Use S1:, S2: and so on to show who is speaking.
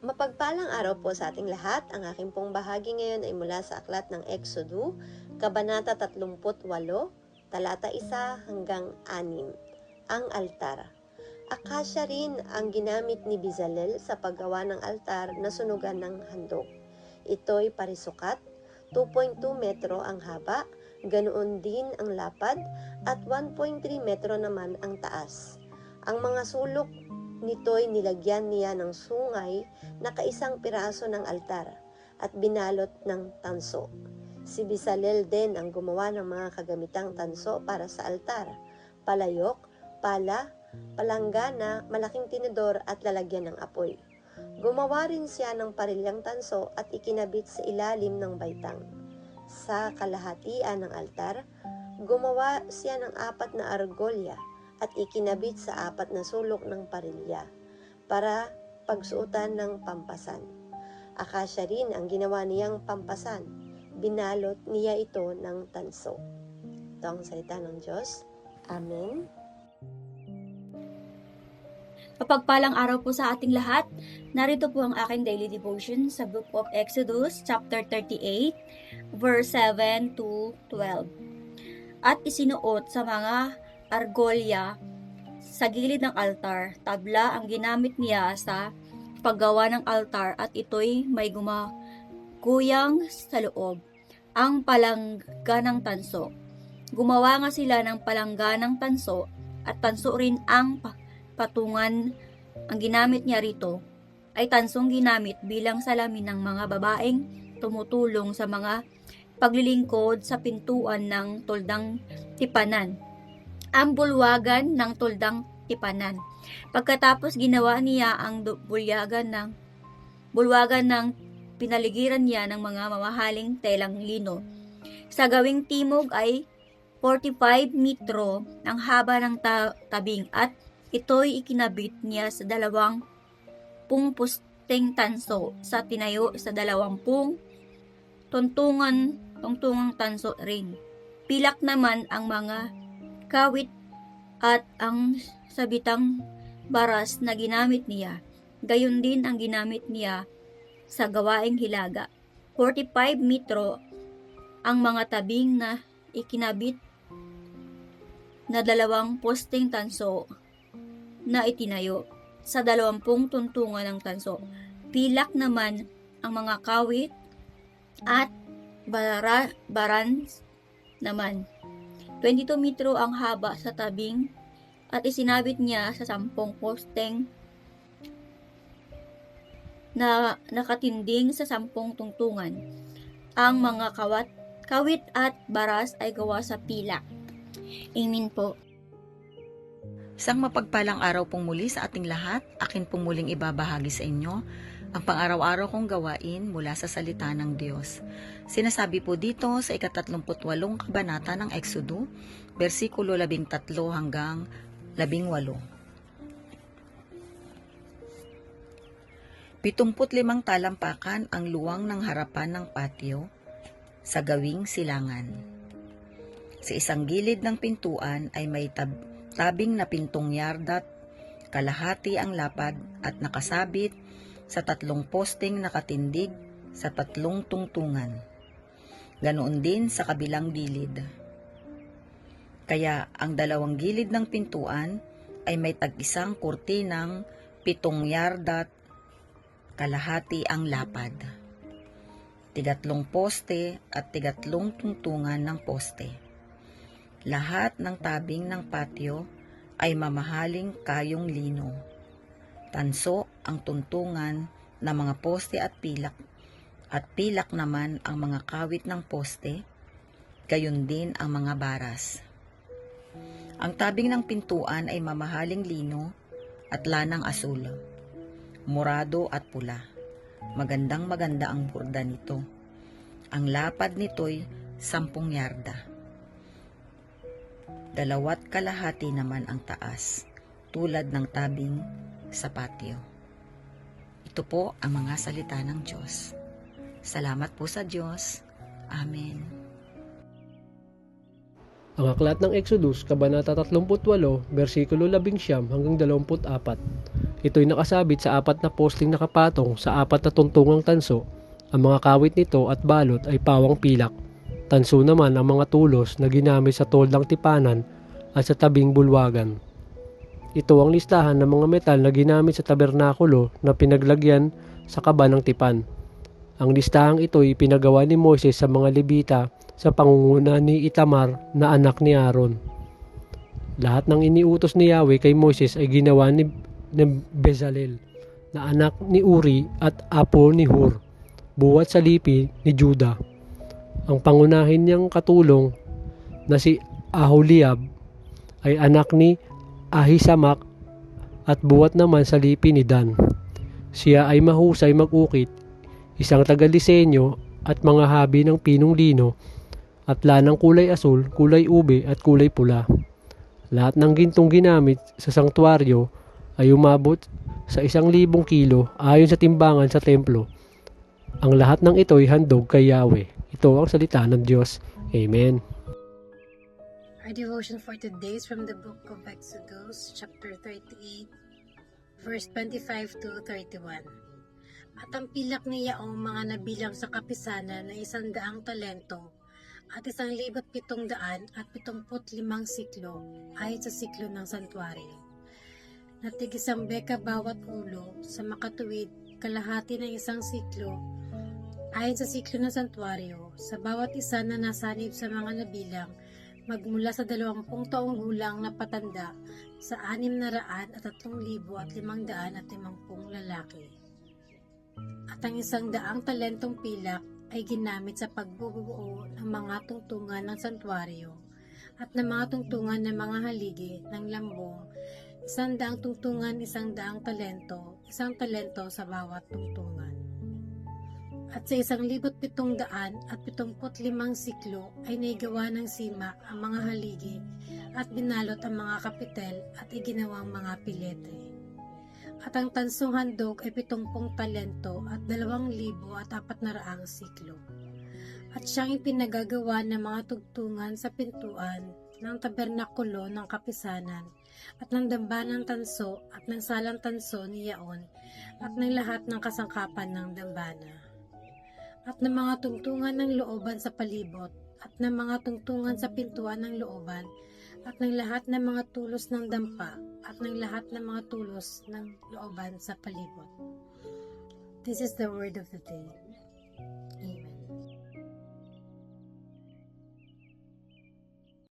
S1: Mapagpalang araw po sa ating lahat. Ang aking pong bahagi ngayon ay mula sa aklat ng Exodo, Kabanata 38, talata 1 hanggang 6. Ang altar. Akasya rin ang ginamit ni Bizalel sa paggawa ng altar na sunugan ng handog. Ito'y parisukat, 2.2 metro ang haba, ganoon din ang lapad, at 1.3 metro naman ang taas. Ang mga sulok nito'y nilagyan niya ng sungay na kaisang piraso ng altar at binalot ng tanso. Si Bisalel din ang gumawa ng mga kagamitang tanso para sa altar, palayok, pala, palanggana, malaking tinidor at lalagyan ng apoy. Gumawa rin siya ng parilyang tanso at ikinabit sa ilalim ng baitang. Sa kalahatian ng altar, gumawa siya ng apat na argolya at ikinabit sa apat na sulok ng parilya para pagsuotan ng pampasan. Akasya rin ang ginawa niyang pampasan. Binalot niya ito ng tanso. Ito ang salita ng Diyos. Amen.
S2: Mapagpalang araw po sa ating lahat. Narito po ang aking daily devotion sa Book of Exodus, chapter 38, verse 7 to 12. At isinuot sa mga argolya sa gilid ng altar, tabla ang ginamit niya sa paggawa ng altar at ito'y may gumaguyang sa loob. Ang palangganang tanso. Gumawa nga sila ng palangganang tanso at tanso rin ang pa- patungan ang ginamit niya rito ay tansong ginamit bilang salamin ng mga babaeng tumutulong sa mga paglilingkod sa pintuan ng tuldang tipanan. Ang bulwagan ng tuldang tipanan. Pagkatapos ginawa niya ang bulwagan ng bulwagan ng pinaligiran niya ng mga mamahaling telang lino. Sa gawing timog ay 45 metro ang haba ng ta- tabing at Ito'y ikinabit niya sa dalawang pung pusteng tanso sa tinayo sa dalawampung tuntungan tungtungang tanso rin. Pilak naman ang mga kawit at ang sabitang baras na ginamit niya. Gayon din ang ginamit niya sa gawaing hilaga. 45 metro ang mga tabing na ikinabit na dalawang posteng tanso na itinayo sa dalawampung tuntungan ng tanso. Pilak naman ang mga kawit at bara, barans naman. 22 metro ang haba sa tabing at isinabit niya sa sampung posteng na nakatinding sa sampung tungtungan. Ang mga kawat, kawit at baras ay gawa sa pilak. Amen po.
S3: Isang mapagpalang araw pong muli sa ating lahat, akin pong muling ibabahagi sa inyo ang pang-araw-araw kong gawain mula sa salita ng Diyos. Sinasabi po dito sa ikatatlumputwalong kabanata ng Exodo, versikulo 13 hanggang 18. Pitumput limang talampakan ang luwang ng harapan ng patio sa gawing silangan. Sa isang gilid ng pintuan ay may tab tabing na pintong yardat, kalahati ang lapad at nakasabit sa tatlong posting nakatindig sa tatlong tungtungan. Ganoon din sa kabilang gilid. Kaya ang dalawang gilid ng pintuan ay may tag-isang kurtinang pitong yardat, kalahati ang lapad. Tigatlong poste at tigatlong tungtungan ng poste. Lahat ng tabing ng patio ay mamahaling kayong lino. Tanso ang tuntungan ng mga poste at pilak at pilak naman ang mga kawit ng poste, gayon din ang mga baras. Ang tabing ng pintuan ay mamahaling lino at lanang asul, morado at pula. Magandang maganda ang burda nito. Ang lapad nito'y sampung yarda dalawat kalahati naman ang taas, tulad ng tabing sa patio. Ito po ang mga salita ng Diyos. Salamat po sa Diyos. Amen.
S4: Ang aklat ng Exodus, Kabanata 38, versikulo 11 hanggang 24. Ito'y nakasabit sa apat na posting nakapatong sa apat na tuntungang tanso. Ang mga kawit nito at balot ay pawang pilak. Tanso naman ang mga tulos na ginamit sa toldang tipanan at sa tabing bulwagan. Ito ang listahan ng mga metal na ginamit sa tabernakulo na pinaglagyan sa kaba ng tipan. Ang listahang ito ay pinagawa ni Moses sa mga Levita sa pangunguna ni Itamar na anak ni Aaron. Lahat ng iniutos ni Yahweh kay Moses ay ginawa ni, ni Bezalel na anak ni Uri at apo ni Hur, buwat sa lipi ni Juda. Ang pangunahin niyang katulong na si Aholiab ay anak ni Ahisamak at buwat naman sa lipi ni Dan. Siya ay mahusay mag-ukit, isang tagadisenyo at mga habi ng pinong lino at lanang kulay asul, kulay ube at kulay pula. Lahat ng gintong ginamit sa sanktuaryo ay umabot sa isang libong kilo ayon sa timbangan sa templo. Ang lahat ng ito ay handog kay Yahweh. Ito ang salita ng Diyos. Amen.
S5: Our devotion for today is from the book of Exodus, chapter 38, verse 25 to 31. At ang pilak ni Yaong mga nabilang sa kapisanan na isang daang talento at isang libot pitong daan at pitumput limang siklo ayon sa siklo ng santuario. Natig isang beka bawat ulo sa makatuwid kalahati ng isang siklo ayon sa siklo ng santuario sa bawat isa na nasanib sa mga nabilang magmula sa dalawampung taong gulang na patanda sa anim na raan at tatlong libo at limang daan at limampung lalaki. At ang isang daang talentong pilak ay ginamit sa pagbubuo ng mga tungtungan ng santuario at ng mga tungtungan ng mga haligi ng lambong, isang daang tungtungan, isang daang talento, isang talento sa bawat tungtungan. At sa isang libot pitong daan at pitumput limang siklo ay naigawa ng sima ang mga haligi at binalot ang mga kapitel at iginawang mga pilete. At ang tansong handog ay pitumpong talento at dalawang libo at apat na raang siklo. At siyang ipinagagawa ng mga tugtungan sa pintuan ng tabernakulo ng kapisanan at ng dambanang tanso at ng salang tanso ni Yaon at ng lahat ng kasangkapan ng dambana at ng mga tungtungan ng looban sa palibot, at ng mga tungtungan sa pintuan ng looban, at ng lahat ng mga tulos ng dampa, at ng lahat ng mga tulos ng looban sa palibot. This is the word of the day. Amen.